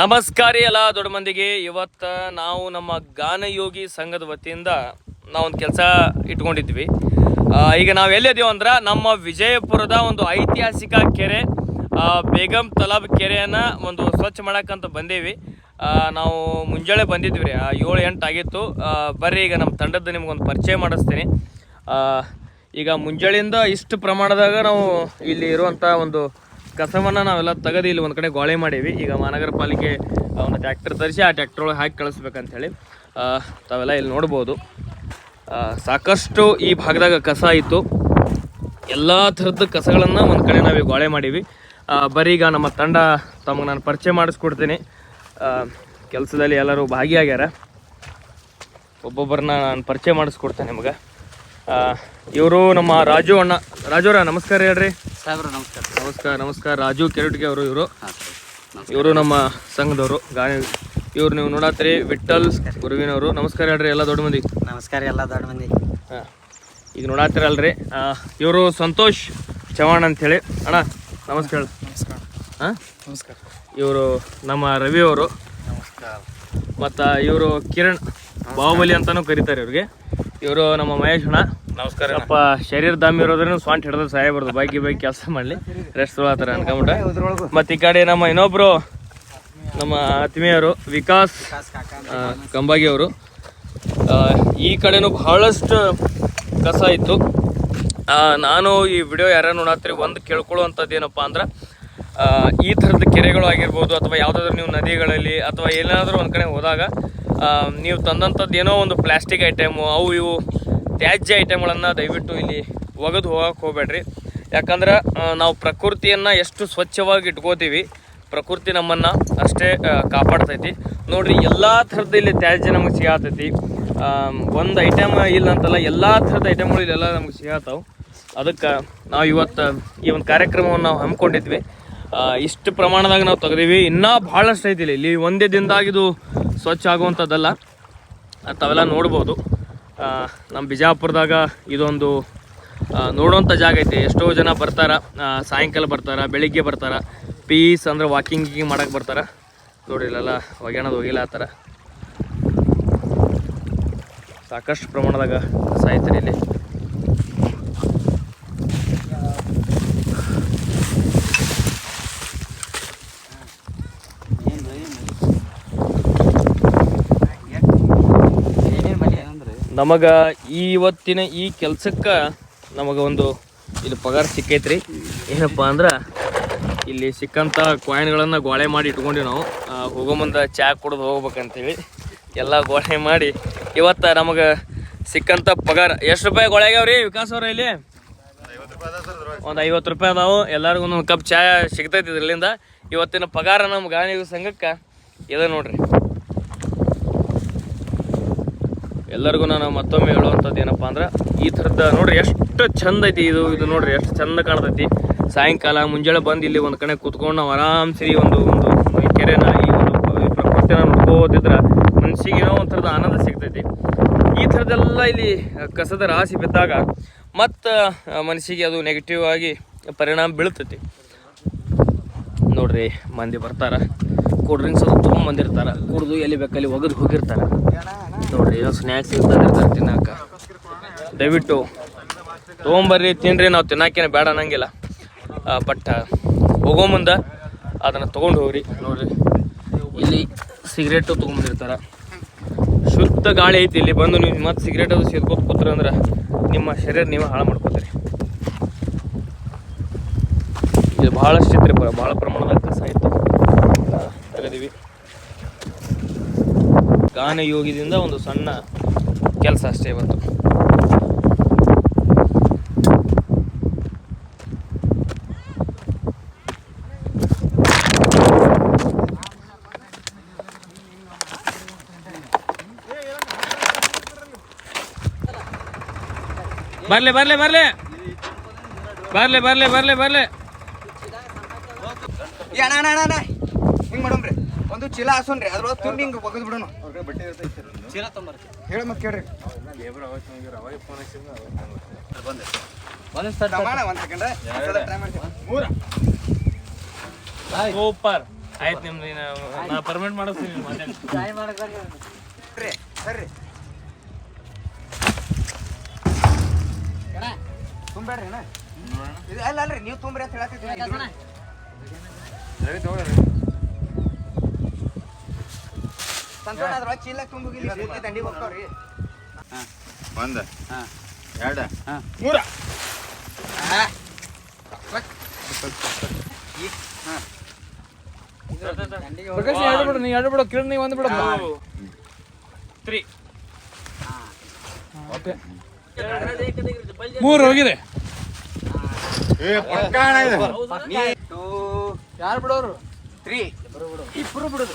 ನಮಸ್ಕಾರ ಎಲ್ಲ ದೊಡ್ಡ ಮಂದಿಗೆ. ಇವತ್ತ ನಾವು ನಮ್ಮ ಗಾನಯೋಗಿ ಸಂಘದ ವತಿಯಿಂದ ನಾವೊಂದು ಕೆಲಸ ಇಟ್ಕೊಂಡಿದ್ವಿ. ಈಗ ನಾವು ಎಲ್ಲಿದ್ದೀವಿ ಅಂದ್ರೆ ನಮ್ಮ ವಿಜಯಪುರದ ಒಂದು ಐತಿಹಾಸಿಕ ಕೆರೆ ಬೇಗಂ ತಲಾಬ್ ಕೆರೆಯನ್ನು ಒಂದು ಸ್ವಚ್ಛ ಮಾಡಕ್ಕಂತ ಬಂದೇವಿ. ನಾವು ಮುಂಜಾನೆ ಬಂದಿದ್ವಿ ರೀ. ಏಳು ಎಂಟು ಆಗಿತ್ತು. ಬರ್ರಿ ಈಗ ನಮ್ಮ ತಂಡದ ನಿಮ್ಗೊಂದು ಪರಿಚಯ ಮಾಡಿಸ್ತೀನಿ. ಈಗ ಮುಂಜಾನೆಯಿಂದ ಇಷ್ಟು ಪ್ರಮಾಣದಾಗ ನಾವು ಇಲ್ಲಿ ಇರುವಂಥ ಒಂದು ಕಸವನ್ನು ನಾವೆಲ್ಲ ತೆಗೆದು ಇಲ್ಲಿ ಒಂದು ಕಡೆ ಗೋಳೆ ಮಾಡೀವಿ. ಈಗ ಮಹಾನಗರ ಪಾಲಿಕೆ ಒಂದು ಟ್ರ್ಯಾಕ್ಟರ್ ತರಿಸಿ ಆ ಟ್ರ್ಯಾಕ್ಟರ್ ಒಳಗೆ ಹಾಕಿ ಕಳಿಸ್ಬೇಕಂಥೇಳಿ ತಾವೆಲ್ಲ ಇಲ್ಲಿ ನೋಡ್ಬೋದು. ಸಾಕಷ್ಟು ಈ ಭಾಗದಾಗ ಕಸ ಇತ್ತು. ಎಲ್ಲ ಥರದ ಕಸಗಳನ್ನು ಒಂದು ಕಡೆ ನಾವು ಗೋಳೆ ಮಾಡೀವಿ. ಬರೀಗ ನಮ್ಮ ತಂಡ ತಮಗೆ ನಾನು ಪರಿಚಯ ಮಾಡಿಸ್ಕೊಡ್ತೀನಿ. ಕೆಲಸದಲ್ಲಿ ಎಲ್ಲರೂ ಭಾಗಿಯಾಗ್ಯಾರ. ಒಬ್ಬೊಬ್ಬರನ್ನ ನಾನು ಪರಿಚಯ ಮಾಡಿಸ್ಕೊಡ್ತೇನೆ ನಿಮಗೆ. ಇವರು ನಮ್ಮ ರಾಜು ಅಣ್ಣ. ರಾಜು ಅವರ, ನಮಸ್ಕಾರ ಹೇಳ್ರಿ. ಸಾಹೇಬ್ರ, ನಮಸ್ಕಾರ. ನಮಸ್ಕಾರ ನಮಸ್ಕಾರ. ರಾಜು ಕೆರಟಿಗೆ ಅವರು ಇವರು. ಇವರು ನಮ್ಮ ಸಂಘದವರು ಗಾಯ ಇವ್ರು ನೀವು ನೋಡತ್ರಿ ವಿಠಲ್ ಗುರುವಿನವರು. ನಮಸ್ಕಾರ ಹೇಳ್ರಿ ಎಲ್ಲ ದೊಡ್ಡ ಮಂದಿ. ನಮಸ್ಕಾರ ಎಲ್ಲ ದೊಡ್ಡ ಮಂದಿ. ಹಾ. ಈಗ ನೋಡತ್ತಿರಲ್ರಿ ಇವರು ಸಂತೋಷ್ ಚವಾಣ್ ಅಂತೇಳಿ. ಅಣ್ಣ ನಮಸ್ಕಾರ. ನಮಸ್ಕಾರ. ಹಾಂ? ನಮಸ್ಕಾರ. ಇವರು ನಮ್ಮ ರವಿ ಅವರು. ನಮಸ್ಕಾರ. ಮತ್ತು ಇವರು ಕಿರಣ್ ಬಾಹುಬಲಿ ಅಂತಲೂ ಕರೀತಾರೆ ಇವ್ರಿಗೆ. ಇವರು ನಮ್ಮ ಮಹೇಶ್ ಅಣ್ಣ. ನಮಸ್ಕಾರ ಸ್ವಲ್ಪ ಶರೀರ ದಮ್ ಇರೋದ್ರಿಂದ ಸ್ವಾಂಟ್ ಹಿಡಿದ್ರೆ ಸಾಯಬಾರ್ದು ಬೈಕಿ ಬೈಕ್ ಕೆಲಸ ಮಾಡಲಿ. ರೆಸ್ಟ್ ತೊಗೊಳತ್ತಾರ ಅನ್ಕೊಂಬಿಟ್ಟ. ಮತ್ತು ಈ ಕಡೆ ನಮ್ಮ ಇನ್ನೊಬ್ರು ನಮ್ಮ ಆತ್ಮೀಯರು ವಿಕಾಸ್ ಕಂಬಾಗಿ ಅವರು. ಈ ಕಡೆನೂ ಬಹಳಷ್ಟು ಕಸ ಇತ್ತು. ನಾನು ಈ ವಿಡಿಯೋ ಯಾರು ನೋಡತ್ತೀರಿ ಒಂದು ಕೇಳ್ಕೊಳ್ಳುವಂಥದ್ದು ಏನಪ್ಪ ಅಂದ್ರೆ ಈ ಥರದ ಕೆರೆಗಳು ಆಗಿರ್ಬೋದು ಅಥವಾ ಯಾವುದಾದ್ರೂ ನೀವು ನದಿಗಳಲ್ಲಿ ಅಥವಾ ಏನಾದರೂ ಒಂದು ಕಡೆ ಹೋದಾಗ ನೀವು ತಂದಂಥದ್ದು ಏನೋ ಒಂದು ಪ್ಲಾಸ್ಟಿಕ್ ಐಟಮು ಅವು ಇವು. ತ್ಯಾಜ್ಯ ಐಟಮ್ಗಳನ್ನು ದಯವಿಟ್ಟು ಇಲ್ಲಿ ಒಗೆದು ಹೋಗಕ್ಕೆ ಹೋಗ್ಬೇಡ್ರಿ. ಯಾಕಂದ್ರೆ ನಾವು ಪ್ರಕೃತಿಯನ್ನು ಎಷ್ಟು ಸ್ವಚ್ಛವಾಗಿ ಇಟ್ಕೋತೀವಿ, ಪ್ರಕೃತಿ ನಮ್ಮನ್ನು ಅಷ್ಟೇ ಕಾಪಾಡ್ತೈತಿ. ನೋಡ್ರಿ, ಎಲ್ಲ ಥರದ ಇಲ್ಲಿ ತ್ಯಾಜ್ಯ ನಮಗೆ ಸಿಗತೈತಿ. ಒಂದು ಐಟಮ್ ಇಲ್ಲ ಅಂತಲ್ಲ, ಎಲ್ಲ ಥರದ ಐಟಮ್ಗಳು ಇಲ್ಲೆಲ್ಲ ನಮಗೆ ಸಿಗತ್ತವು ಅದಕ್ಕೆ ನಾವು ಇವತ್ತು, ಈ ಒಂದು ಕಾರ್ಯಕ್ರಮವನ್ನು ನಾವು ಹಮ್ಮಿಕೊಂಡಿದ್ವಿ ಇಷ್ಟು ಪ್ರಮಾಣದಾಗ ನಾವು ತೆಗ್ದೀವಿ. ಇನ್ನೂ ಭಾಳಷ್ಟು ಐತಿ ಇಲ್ಲಿ. ಒಂದೇ ದಿನದಾಗಿದು ಸ್ವಚ್ಛ ಆಗುವಂಥದ್ದಲ್ಲ. ತಾವೆಲ್ಲ ನೋಡ್ಬೋದು. ನಮ್ಮ ಬಿಜಾಪುರದಾಗ ಇದೊಂದು ನೋಡುವಂಥ ಜಾಗ ಐತಿ. ಎಷ್ಟೋ ಜನ ಬರ್ತಾರ ಸಾಯಂಕಾಲ ಬರ್ತಾರ, ಬೆಳಿಗ್ಗೆ ಬರ್ತಾರ. ಪೀಸ್ ಅಂದ್ರೆ ವಾಕಿಂಗ್ ಮಾಡಕ್ಕೆ ಬರ್ತಾರ. ನೋಡ್ರಿ ಇಲ್ಲೆಲ್ಲ ಒಗ್ಯಾಣದ ಹೋಗಿಲ್ಲ ಆ ಥರ ಸಾಕಷ್ಟು ಪ್ರಮಾಣದಾಗ ಸಾಯ್ತಾರೆ ಇಲ್ಲಿ. ನಮಗೆ ಇವತ್ತಿನ ಈ ಕೆಲಸಕ್ಕೆ ನಮಗೆ ಒಂದು ಇಲ್ಲಿ ಪಗಾರ ಸಿಕ್ಕೈತ್ರಿ. ಏನಪ್ಪ ಅಂದ್ರೆ ಇಲ್ಲಿ ಸಿಕ್ಕಂಥ ಕಾಯಿನ್ಗಳನ್ನು ಗೋಳೆ ಮಾಡಿ ಇಟ್ಕೊಂಡು ನಾವು. ಹೋಗೋ ಮುಂದೆ ಚಾ ಕುಡ್ದು ಹೋಗ್ಬೇಕಂತೇಳಿ ಎಲ್ಲ ಗೋಳೆ ಮಾಡಿ ಇವತ್ತು ನಮಗೆ ಸಿಕ್ಕಂಥ ಪಗಾರ. ಎಷ್ಟು ರೂಪಾಯಿ ಗೋಳೆ ಆಗ್ಯಾವ್ರಿ ವಿಕಾಸ್ ಅವ್ರ ಇಲ್ಲಿ? ಒಂದು ಐವತ್ತು ರೂಪಾಯಿ ಅದಾವು. ಎಲ್ಲರಿಗೂ ಒಂದೊಂದು ಕಪ್ ಚಾ ಸಿಗ್ತೈತಿ ಇದರಿಂದ ಇವತ್ತಿನ ಪಗಾರ ನಮ್ಮ ಗಾನಿ ಸಂಘಕ್ಕೆ ಇದೆ ನೋಡ್ರಿ. ಎಲ್ಲರಿಗೂ ನಾನು ಮತ್ತೊಮ್ಮೆ ಹೇಳುವಂಥದ್ದು ಏನಪ್ಪ ಅಂದ್ರೆ ಈ ಥರದ ನೋಡ್ರಿ ಎಷ್ಟು ಚಂದ ಐತಿ ಇದು ಇದು ನೋಡ್ರಿ ಎಷ್ಟು ಚಂದ ಕಾಣ್ತೈತಿ. ಸಾಯಂಕಾಲ ಮುಂಜಾನೆ ಬಂದು ಇಲ್ಲಿ ಒಂದು ಕಡೆ ಕೂತ್ಕೊಂಡು ನಾವು ಆರಾಮ್ಸಿ ಒಂದು ಒಂದು ಕೆರೆನ, ಈ ಒಂದು ಪ್ರಕೃತಿನ ನೋಡ್ಕೋತಿದ್ರೆ ಮನ್ಸಿಗೆ ಏನೋ ಒಂಥರದ ಥರದ ಆನಂದ ಸಿಗ್ತೈತಿ. ಈ ಥರದ್ದೆಲ್ಲ ಇಲ್ಲಿ ಕಸದ ರಾಶಿ ಬಿದ್ದಾಗ ಮತ್ತು ಮನಸ್ಸಿಗೆ ಅದು ನೆಗೆಟಿವ್ ಆಗಿ ಪರಿಣಾಮ ಬೀಳ್ತೈತಿ. ನೋಡ್ರಿ, ಮಂದಿ ಬರ್ತಾರ. ಕೂಲ್ ಡ್ರಿಂಕ್ಸ್ ಅದು ತೊಗೊಂಬಂದಿರ್ತಾರ ಕುಡ್ದು ಎಲ್ಲಿ ಬೇಕಲ್ಲಿ ಒಗೆದು ಹೋಗಿರ್ತಾರ. ನೋಡ್ರಿ, ಏನೋ ಸ್ನ್ಯಾಕ್ಸ್ ಇರ್ತಾರೆ ತಿನ್ನಕ ದಯವಿಟ್ಟು ತೊಗೊಂಬರ್ರಿ, ತಿನ್ರಿ, ನಾವು ತಿನ್ನಕೇನೆ ಬೇಡ ಅನ್ನಂಗಿಲ್ಲ. ಬಟ್ ಹೋಗೋ ಮುಂದೆ ಅದನ್ನು ತೊಗೊಂಡು ಹೋಗ್ರಿ. ನೋಡ್ರಿ, ಇಲ್ಲಿ ಸಿಗರೇಟು ತೊಗೊಂಬಂದಿರ್ತಾರ. ಶುದ್ಧ ಗಾಳಿ ಐತಿ, ಇಲ್ಲಿ ಬಂದು ನೀವು ಮತ್ತೆ ಸಿಗರೇಟ್ ಅದು ಸೇದ್ಕೋತ ಕೂತ್ರಿ ಅಂದ್ರೆ ನಿಮ್ಮ ಶರೀರ ನೀವು ಹಾಳು ಮಾಡ್ಕೋತೀರಿ. ಇದು ಭಾಳಷ್ಟು ಇತ್ತು ಭಾಳ ಪ್ರಮಾಣದ ಕಸ ಇತ್ತು ತೆಗೆದೀವಿ. ಗಾನ ಯೋಗದಿಂದ ಒಂದು ಸಣ್ಣ ಕೆಲಸ ಅಷ್ಟೇ ಇವತ್ತು ಬರ್ಲೆ ಬರ್ಲೆ ಬರ್ಲೆ. ಬರ್ಲೆ ಬರ್ಲೆ ಬರ್ಲೆ ಬರ್ಲೆ. ಹಿಂಗ್ ಮಾಡೋಮ್ರಿ. ಒಂದು ಚೀಲ ಹಾಸೋನ್ರಿ ಅದ್ರೊಳಗೆ ತುಂಬಿ ಹಿಂಗ್ ಒಗದ್ ಬಿಡೋಣ ಚೀಲ ತೊಂಬರ್ರಿ. ಹೇಳ ಮತ್ ಕೇಳ್ರಿ. ಒಂದು ಸರ್ ಒಂದ್ ಸೆಕೆಂಡ್ ಟ್ರೈ ಮಾಡ್ತೀವಿ ಮೂರ. ಸೂಪರ್. ಆಯ್ತು ನಿಮ್ದು ನಾ ಪರ್ಮಿಟ್ ಮಾಡಿಸ್ತೀನಿ ಬರ್ರಿ. ತುಂಬೇಡ್ರಿ ಅಣ್ಣ ಇದು ಅಲ್ಲ ಅಲ್ರಿ ನೀವು ತುಂಬ್ರಿ ಅಂತ ಅದ್ರ ಚೀಲ ಪೂರ್ತಿ ದಂಡಿಗೆ ಹೋಗ್ತಾವ್ರಿ. ಒಂದ ಎರಡ. ಮೂರ. ಎರಡು ಬಿಡು ನೀ ಎರಡು ಬಿಡು ಕಿರಣ್ ನೀ ಒಂದು ಬಿಡು ತ್ರೀ. ಮೂರು ಹೋಗಿದೆ. ಯಾರು ಬಿಡೋರು? ತ್ರೀ. ಇಬ್ರು ಬಿಡುದು.